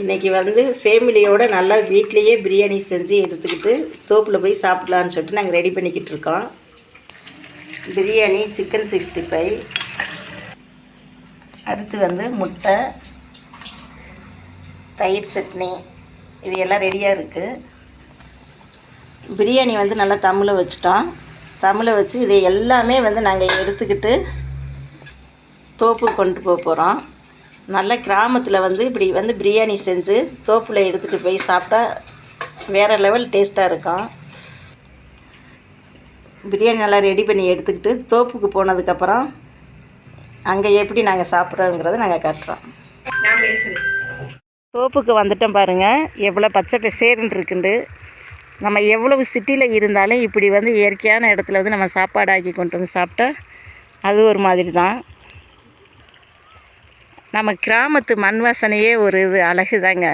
இன்றைக்கி வந்து ஃபேமிலியோடு நல்லா வீட்லேயே பிரியாணி செஞ்சு எடுத்துக்கிட்டு தோப்பில் போய் சாப்பிட்லான்னு சொல்லிட்டு நாங்கள் ரெடி பண்ணிக்கிட்டு இருக்கோம். Biryani chicken sixty five. அடுத்து வந்து முட்டை தயிர் சட்னி இது எல்லாம் ரெடியாக இருக்குது பிரியாணி வந்து நல்லா தமிழை வச்சிட்டோம். தமிழை வச்சு இதை எல்லாமே வந்து நாங்கள் எடுத்துக்கிட்டு தோப்பு கொண்டு போக போகிறோம் நல்ல கிராமத்தில் வந்து இப்படி வந்து பிரியாணி செஞ்சு தோப்பில் எடுத்துகிட்டு போய் சாப்பிட்டா வேறு லெவல் டேஸ்ட்டாக இருக்கும். பிரியாணி நல்லா ரெடி பண்ணி எடுத்துக்கிட்டு தோப்புக்கு போனதுக்கப்புறம் அங்கே எப்படி நாங்கள் சாப்பிட்றோங்கிறத நாங்கள் காட்டுறோம். தோப்புக்கு வந்துட்டோம் பாருங்கள் எவ்வளோ பச்சை பசேருன்னு இருக்குண்டு. நம்ம எவ்வளவு சிட்டியில் இருந்தாலும் இப்படி வந்து இயற்கையான இடத்துல வந்து நம்ம சாப்பாடு ஆக்கி கொண்டு வந்து சாப்பிட்டா அது ஒரு மாதிரி தான் நம்ம கிராமத்து மண் வாசனையே ஒரு இது அழகு தாங்க.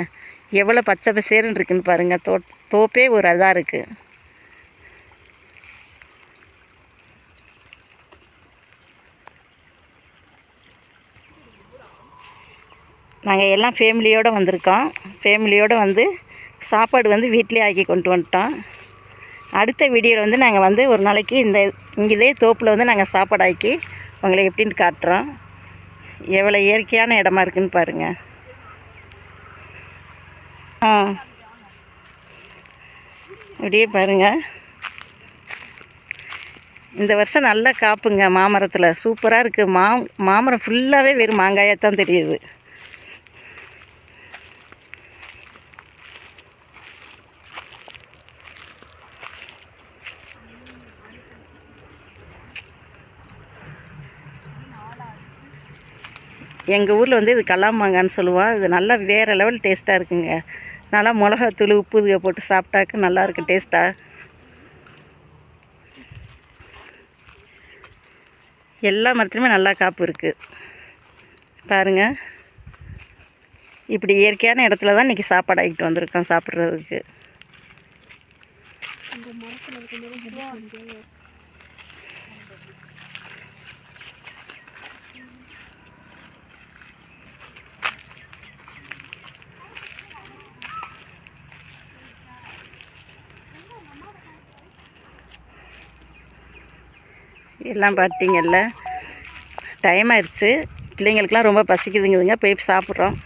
எவ்வளோ பச்சை பசேருன்னு இருக்குன்னு பாருங்கள் தோ தோப்பே ஒரு இதாக இருக்குது நாங்கள் எல்லாம் ஃபேமிலியோடு வந்திருக்கோம். ஃபேமிலியோடு வந்து சாப்பாடு வந்து வீட்டிலே ஆக்கி கொண்டு வந்துட்டோம். அடுத்த வீடியோவில் வந்து நாங்கள் வந்து ஒரு நாளைக்கு இந்த இங்கேதே தோப்பில் வந்து நாங்கள் சாப்பாடு ஆக்கி உங்களை எப்படின்னு காட்டுறோம். எவ்வளோ இயற்கையான இடமா இருக்குன்னு பாருங்கள் ஆ. அப்படியே பாருங்கள் இந்த வருஷம் நல்லா காப்புங்க மாமரத்தில். சூப்பராக இருக்குது மா மாமரம் ஃபுல்லாகவே வெறும் மாங்காயாக தான் தெரியுது. எங்கள் ஊரில் வந்து இது கல்லாமாங்கான்னு சொல்லுவோம் இது நல்லா வேறு லெவல் டேஸ்ட்டாக இருக்குங்க. நல்லா மிளகாத்தூள் உப்பு இதுக போட்டு சாப்பிட்டாக்க நல்லாயிருக்கும் டேஸ்ட்டாக எல்லா மரத்துலையுமே நல்லா காப்பு இருக்குது பாருங்கள் இப்படி இயற்கையான இடத்துல தான் இன்றைக்கி சாப்பாடு ஆகிட்டு வந்திருக்கோம் சாப்பிட்றதுக்கு. எல்லாம் பார்த்தீங்கல்ல டைம் ஆயிடுச்சு. பிள்ளைங்களுக்கெலாம் ரொம்ப பசிக்குதுங்குதுங்க. போய் சாப்பிட்றோம்.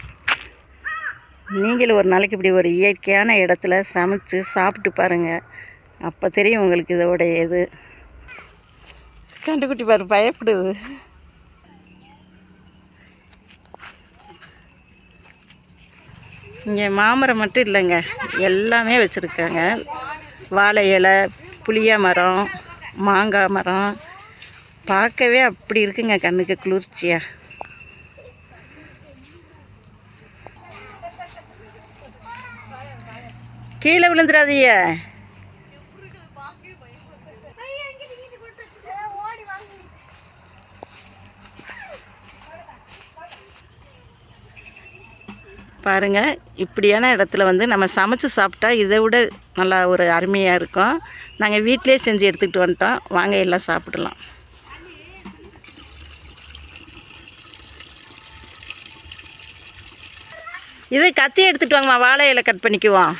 நீங்களும் ஒரு நாளைக்கு இப்படி ஒரு இயற்கையான இடத்துல சமைச்சு சாப்பிட்டு பாருங்கள் அப்போ தெரியும் உங்களுக்கு இதோடைய இது. கண்டுக்குட்டி பாரு பயப்படுது. இங்கே மாமரம் மட்டும் இல்லைங்க. எல்லாமே வச்சுருக்காங்க. வாழை இலை புளிய மரம் மாங்காய் மரம் பார்க்கவே அப்படி இருக்குங்க கண்ணுக்கு குளிர்ச்சியாக கீழே விழுந்துடாதீய பாருங்கள் இப்படியான இடத்துல வந்து நம்ம சமைச்சு சாப்பிட்டா இதை விட நல்லா ஒரு அருமையாக இருக்கும். நாங்கள் வீட்டிலே செஞ்சு எடுத்துக்கிட்டு வந்துட்டோம். வாங்க எல்லாம் சாப்பிடலாம். இது கத்தி எடுத்துகிட்டு வாங்கம்மா வாழை இலை கட் பண்ணிக்குவோம்.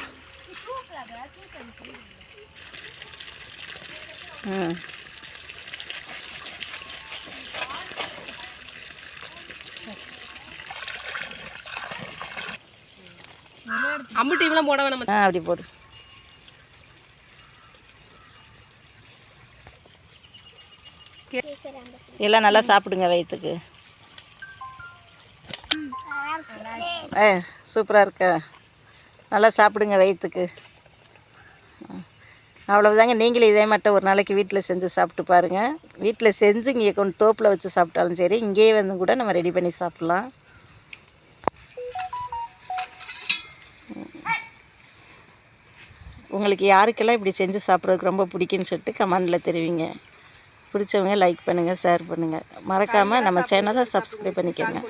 அம்பு டீம்லாம் போட வேணாம். ஆ அப்படி போடு. எல்லாம் நல்லா சாப்பிடுங்க வயிற்றுக்கு ஏ சூப்பராக இருக்க. நல்லா சாப்பிடுங்க வயிற்றுக்கு அவ்வளவுதாங்க. நீங்களும் இதே மட்டும் ஒரு நாளைக்கு வீட்டில் செஞ்சு சாப்பிட்டு பாருங்கள் வீட்டில் செஞ்சு இங்கே கொண்டு தோப்பில் வச்சு சாப்பிட்டாலும் சரி இங்கேயே வந்து கூட நம்ம ரெடி பண்ணி சாப்பிட்லாம். உங்களுக்கு யாருக்கெல்லாம் இப்படி செஞ்சு சாப்பிட்றதுக்கு ரொம்ப பிடிக்குன்னு சொல்லிட்டு கமெண்டில் தெரிவிங்க. பிடிச்சவங்க லைக் பண்ணுங்கள் ஷேர் பண்ணுங்கள் மறக்காமல் நம்ம சேனலை சப்ஸ்கிரைப் பண்ணிக்கோங்க.